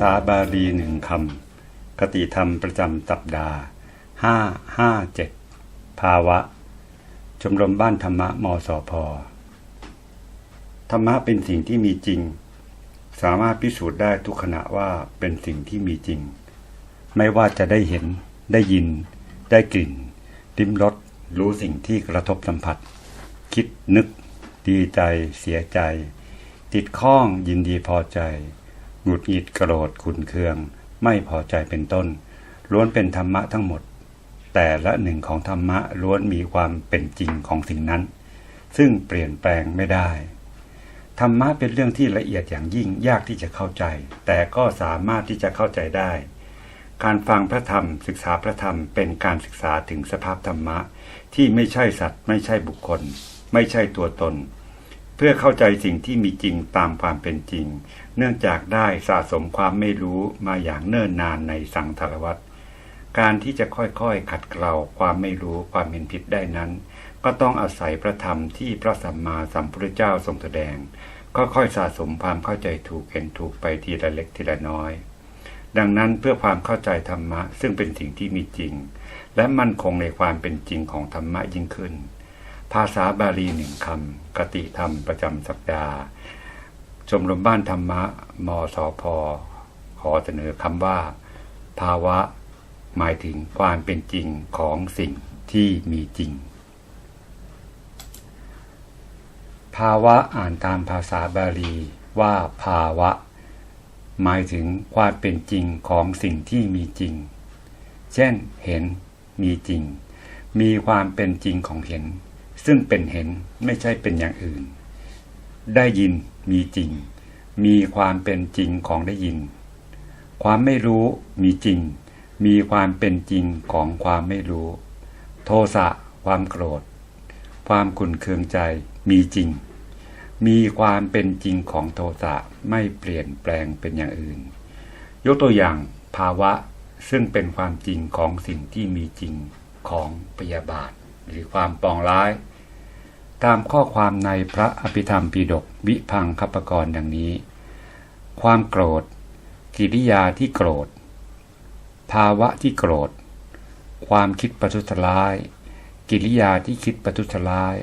ภาษาบาลีหนึ่งคำคติธรรมประจำสัปดาห์ห้าห้าเจ็ดภาวะ ชมรมบ้านธรรมะมสพ ธรรมะเป็นสิ่งที่มีจริง สามารถพิสูจน์ได้ทุกขณะว่าเป็นสิ่งที่มีจริง ไม่ว่าจะได้เห็น ได้ยิน ได้กลิ่น ลิ้มรส รู้สิ่งที่กระทบสัมผัส คิดนึก ดีใจ เสียใจ ติดข้องยินดีพอใจ หงุดหงิดโกรธขุนเคือง ไม่พอใจเป็นต้น ล้วนเป็นธรรมะทั้งหมด แต่ละหนึ่งของธรรมะล้วนมีความเป็นจริงของสิ่งนั้น ซึ่งเปลี่ยนแปลงไม่ได้ธรรมะเป็นเรื่องที่ละเอียดอย่างยิ่งยากที่จะเข้าใจ แต่ก็สามารถที่จะเข้าใจได้ การฟังพระธรรม ศึกษาพระธรรมเป็นการศึกษาถึงสภาพธรรมะ ที่ไม่ใช่สัตว์ ไม่ใช่บุคคล ไม่ใช่ตัวตน พื่อเข้าใจสิ่งที่มีจริงตามความเป็นจริง เนื่องจากได้สะสมความไม่รู้มาอย่างเนิ่นนานในสังสารวัฏการที่จะค่อยๆขัดเกลาความไม่รู้ความเห็นผิดได้นั้น ก็ต้องอาศัยพระธรรมที่พระสัมมาสัมพุทธเจ้าทรงแสดง ค่อยๆสะสมความเข้าใจถูกเห็นถูกไปทีละเล็กทีละน้อย ดังนั้นเพื่อความเข้าใจธรรมะซึ่งเป็นสิ่งที่มีจริง และมั่นคงในความเป็นจริงของธรรมะยิ่งขึ้น ภาษาบาลีหนึ่งคำกติธรรมประจำสัปดาห์ชมรมบ้านธรรมะมสพขอเสนอคำว่า ภาวะ หมายถึงความเป็นจริงของสิ่งที่มีจริง ภาวะอ่านตามภาษาบาลีว่าภาวะ หมายถึงความเป็นจริงของสิ่งที่มีจริง เช่นเห็นมีจริง มีความเป็นจริงของเห็น ซึ่งเป็นเห็นไม่ใช่เป็นอย่างอื่น ได้ยินมีจริง มีความเป็นจริงของได้ยิน ความไม่รู้มีจริง มีความเป็นจริงของความไม่รู้ โทสะความโกรธ ความขุ่นเคืองใจมีจริง มีความเป็นจริงของโทสะไม่เปลี่ยนแปลงเป็นอย่างอื่น ยกตัวอย่างภาวะซึ่งเป็นความจริงของสิ่งที่มีจริงของพยาบาท หรือความปองร้าย ตามข้อความในพระอภิธรรมปีดกวิพังคปกรณ์ดังนี้ ความโกรธ กิริยาที่โกรธ ภาวะที่โกรธ ความคิดประทุษร้าย กิริยาที่คิดประทุษร้าย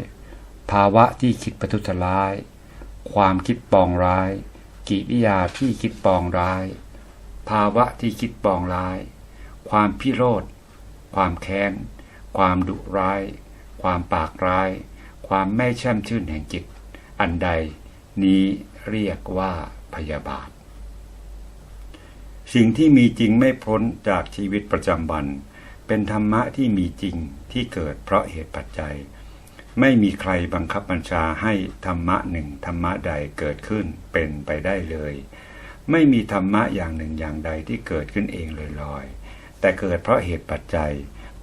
ภาวะที่คิดประทุษร้าย ความคิดปองร้าย กิริยาที่คิดปองร้าย ภาวะที่คิดปองร้าย ความพิโรธ ความแค้น ความดุร้าย ความปากร้าย ความไม่แช่มชื่นแห่งจิต อันใดนี้เรียกว่าพยาบาท สิ่งที่มีจริงไม่พ้นจากชีวิตประจำวัน เป็นธรรมะที่มีจริงที่เกิดเพราะเหตุปัจจัย ไม่มีใครบังคับบัญชาให้ธรรมะหนึ่งธรรมะใดเกิดขึ้นเป็นไปได้เลย ไม่มีธรรมะอย่างหนึ่งอย่างใดที่เกิดขึ้นเองลอยๆแต่เกิดเพราะเหตุปัจจัย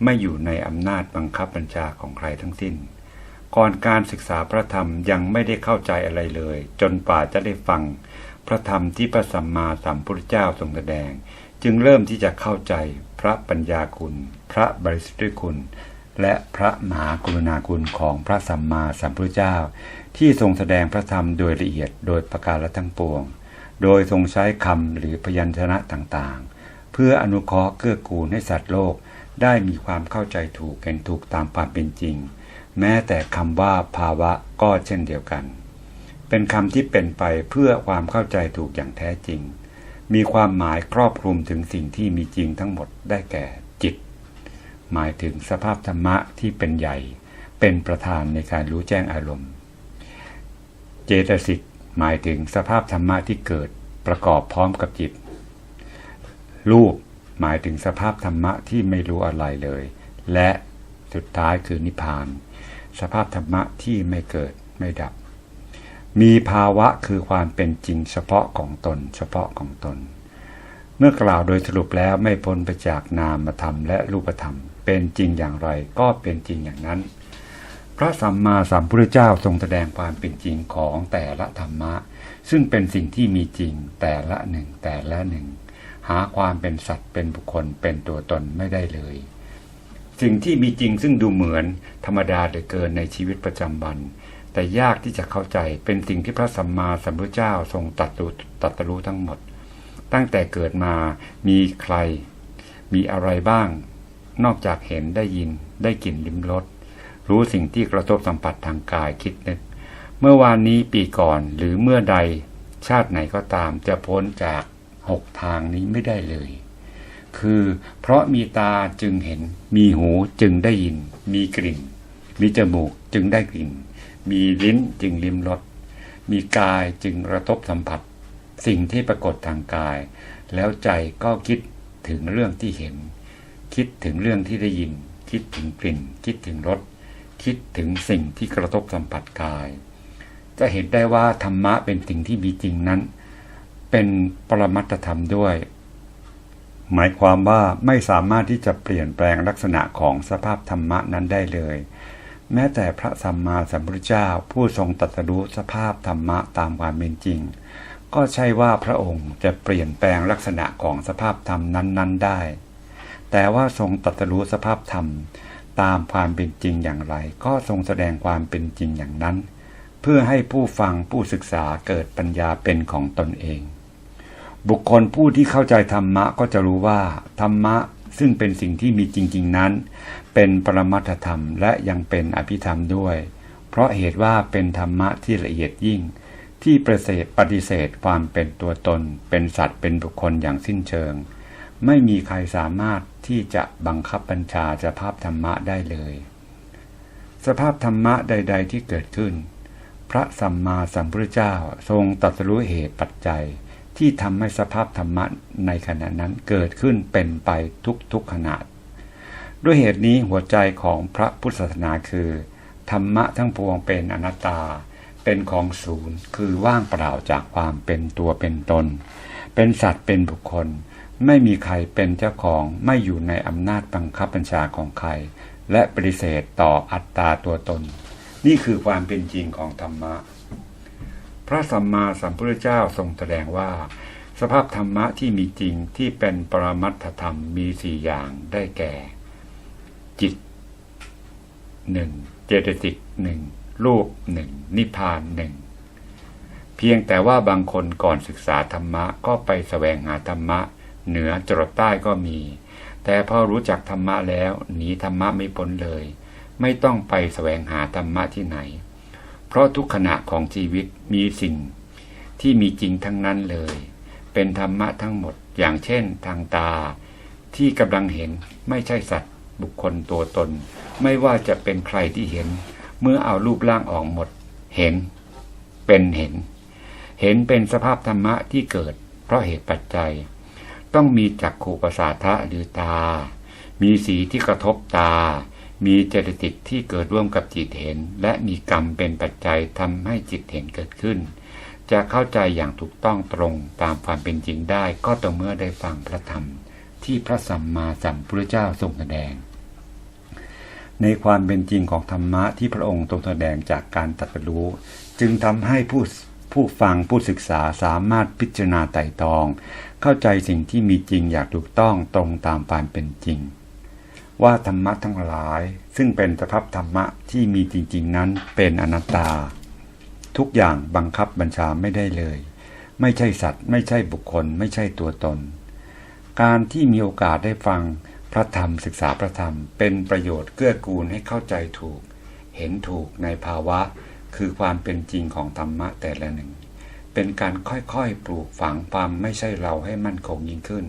ไม่อยู่ในอำนาจบังคับบัญชาของใครทั้งสิ้น ก่อนการศึกษาพระธรรมยังไม่ได้เข้าใจอะไรเลย จนป่าจะได้ฟัง พระธรรมที่พระสัมมาสัมพุทธเจ้าทรงแสดง จึงเริ่มที่จะเข้าใจพระปัญญาคุณ พระบริสุทธิคุณ และพระมหากรุณาคุณของพระสัมมาสัมพุทธเจ้า ที่ทรงแสดงพระธรรมโดยละเอียดโดยประการละทั้งปวง โดยทรงใช้คำหรือพยัญชนะต่างๆ เพื่ออนุเคราะห์เกื้อกูลให้สัตว์โลกได้มีความเข้าใจถูกเห็นถูกตามความเป็นจริง แม้แต่คำว่าภาวะก็เช่นเดียวกัน เป็นคำที่เป็นไปเพื่อความเข้าใจถูกอย่างแท้จริง มีความหมายครอบคลุมถึงสิ่งที่มีจริงทั้งหมดได้แก่จิต หมายถึงสภาพธรรมะที่เป็นใหญ่ เป็นประธานในการรู้แจ้งอารมณ์ เจตสิกหมายถึงสภาพธรรมะที่เกิดประกอบพร้อมกับจิต รูปหมายถึงสภาพธรรมะที่ไม่รู้อะไรเลย และสุดท้ายคือนิพพาน สภาพธรรมะที่ไม่เกิดไม่ดับ มีภาวะคือความเป็นจริงเฉพาะของตน เฉพาะของตน เมื่อกล่าวโดยสรุปแล้วไม่พ้นไปจากนามธรรมและรูปธรรม เป็นจริงอย่างไรก็เป็นจริงอย่างนั้น พระสัมมาสัมพุทธเจ้าทรงแสดงความเป็นจริงของแต่ละธรรมะ ซึ่งเป็นสิ่งที่มีจริงแต่ละหนึ่งแต่ละหนึ่ง หาความเป็นสัตว์เป็นบุคคลเป็นตัวตนไม่ได้เลย สิ่งที่มีจริงซึ่งดูเหมือนธรรมดาเหลือเกินในชีวิตประจำวัน แต่ยากที่จะเข้าใจเป็นสิ่งที่พระสัมมาสัมพุทธเจ้าทรงตรัสรู้ตรัสรู้ทั้งหมด ตั้งแต่เกิดมามีใคร มีอะไรบ้าง นอกจากเห็นได้ยินได้กลิ่นลิ้มรสรู้สิ่งที่กระทบสัมผัสทางกายคิดนึก เมื่อวานนี้ปีก่อนหรือเมื่อใดชาติไหนก็ตามจะพ้นจากหกทางนี้ไม่ได้เลย คือ เพราะมีตาจึงเห็น มีหูจึงได้ยิน มีกลิ่น มีจมูกจึงได้กลิ่น มีลิ้นจึงลิ้มรส มีกายจึงกระทบสัมผัส สิ่งที่ปรากฏทางกาย แล้วใจก็คิดถึงเรื่องที่เห็น คิดถึงเรื่องที่ได้ยิน คิดถึงกลิ่น คิดถึงรส คิดถึงสิ่งที่กระทบสัมผัสกาย จะเห็นได้ว่าธรรมะเป็นสิ่งที่มีจริงนั้น เป็นปรมัตธรรมด้วย หมายความว่าไม่สามารถที่จะเปลี่ยนแปลงลักษณะของสภาพธรรมะนั้นได้เลย แม้แต่พระสัมมาสัมพุทธเจ้าผู้ทรงตรัสรู้สภาพธรรมะตามความเป็นจริง ก็ใช่ว่าพระองค์จะเปลี่ยนแปลงลักษณะของสภาพธรรมนั้น ๆ ได้ แต่ว่าทรงตรัสรู้สภาพธรรมตามความเป็นจริงอย่างไร ก็ทรงแสดงความเป็นจริงอย่างนั้น เพื่อให้ผู้ฟังผู้ศึกษาเกิดปัญญาเป็นของตนเอง บุคคลผู้ที่เข้าใจธรรมะก็จะรู้ว่า ธรรมะซึ่งเป็นสิ่งที่มีจริง ๆนั้น เป็นปรมัตธรรมและยังเป็นอภิธรรมด้วย เพราะเหตุว่าเป็นธรรมะที่ละเอียดยิ่ง ที่ประเสริฐปฏิเสธความเป็นตัวตน เป็นสัตว์เป็นบุคคลอย่างสิ้นเชิง ไม่มีใครสามารถที่จะบังคับบัญชาสภาพธรรมะได้เลย สภาพธรรมะใด ๆ ที่เกิดขึ้น พระสัมมาสัมพุทธเจ้าทรงตรัสรู้เหตุปัจจัย ที่ทำให้สภาพธรรมะในขณะนั้นเกิดขึ้นเป็นไปทุกๆขณะด้วยเหตุนี้หัวใจของพระพุทธศาสนาคือ ธรรมะทั้งปวงเป็นอนัตตา เป็นของศูนย์คือว่างเปล่าจากความเป็นตัวเป็นตน เป็นสัตว์เป็นบุคคล ไม่มีใครเป็นเจ้าของไม่อยู่ในอำนาจบังคับบัญชาของใคร และปฏิเสธต่ออัตตาตัวตน นี่คือความเป็นจริงของธรรมะ พระสัมมาสัมพุทธเจ้าทรงแสดงว่า สภาพธรรมะที่มีจริงที่เป็นปรมัตถธรรมมีสี่อย่างได้แก่ จิตหนึ่งเจตสิกหนึ่งรูปหนึ่งนิพพานหนึ่งเพียงแต่ว่าบางคนก่อนศึกษาธรรมะก็ไปแสวงหาธรรมะ เหนือจรดใต้ก็มี แต่พอรู้จักธรรมะแล้วหนีธรรมะไม่พ้นเลย ไม่ต้องไปแสวงหาธรรมะที่ไหน เพราะทุกขณะของชีวิตมีสิ่งที่มีจริงทั้งนั้นเลย เป็นธรรมะทั้งหมด อย่างเช่นทางตา ที่กำลังเห็นไม่ใช่สัตว์ บุคคลตัวตน ไม่ว่าจะเป็นใครที่เห็น เมื่อเอารูปร่างออกหมด เห็น เป็นเห็น เห็นเป็นสภาพธรรมะที่เกิด เพราะเหตุปัจจัย ต้องมีจักขูประสาทะหรือตา มีสีที่กระทบตา มีเจตสิกที่เกิดร่วมกับจิตเห็น และมีกรรมเป็นปัจจัยทำให้จิตเห็นเกิดขึ้น จะเข้าใจอย่างถูกต้องตรงตามความเป็นจริงได้ก็ต่อเมื่อได้ฟังพระธรรม ที่พระสัมมาสัมพุทธเจ้าทรงแสดง ในความเป็นจริงของธรรมะที่พระองค์ทรงแสดงจากการตรัสรู้ จึงทำให้ผู้ผู้ฟังผู้ศึกษาสามารถพิจารณาไต่ตรอง เข้าใจสิ่งที่มีจริงอย่างถูกต้องตรงตามความเป็นจริง ว่าธรรมะทั้งหลาย ซึ่งเป็นสภาพธรรมะที่มีจริง ๆ นั้นเป็นอนัตตา ทุกอย่างบังคับบัญชาไม่ได้เลย ไม่ใช่สัตว์ ไม่ใช่บุคคล ไม่ใช่ตัวตน การที่มีโอกาสได้ฟังพระธรรมศึกษาพระธรรม เป็นประโยชน์เกื้อกูลให้เข้าใจถูก เห็นถูกในภาวะ คือความเป็นจริงของธรรมะแต่ละหนึ่ง เป็นการค่อยๆปลูกฝังความไม่ใช่เราให้มั่นคงยิ่งขึ้น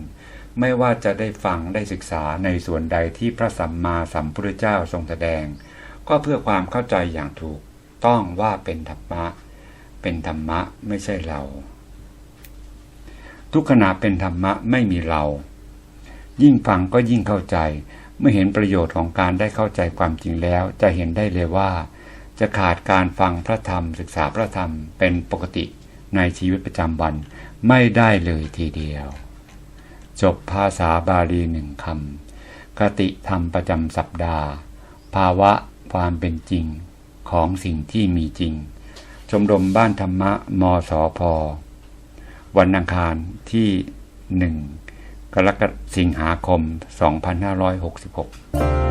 ไม่ว่าจะได้ฟังได้ศึกษาในส่วนใดที่พระสัมมาสัมพุทธเจ้าทรงแสดง ก็เพื่อความเข้าใจอย่างถูกต้องว่าเป็นธรรมะ เป็นธรรมะไม่ใช่เรา ทุกขณะเป็นธรรมะไม่มีเรา ยิ่งฟังก็ยิ่งเข้าใจ เมื่อเห็นประโยชน์ของการได้เข้าใจความจริงแล้ว จะเห็นได้เลยว่า จะขาดการฟังพระธรรม ศึกษาพระธรรมเป็นปกติในชีวิตประจำวันไม่ได้เลยทีเดียว จบภาษาบาลีหนึ่งคำคติธรรมประจำสัปดาห์ ภาวะความเป็นจริงของสิ่งที่มีจริง ชมรมบ้านธรรมะมสพวันอังคารที่หนึ่งกรกฎาสิงหาคม 2566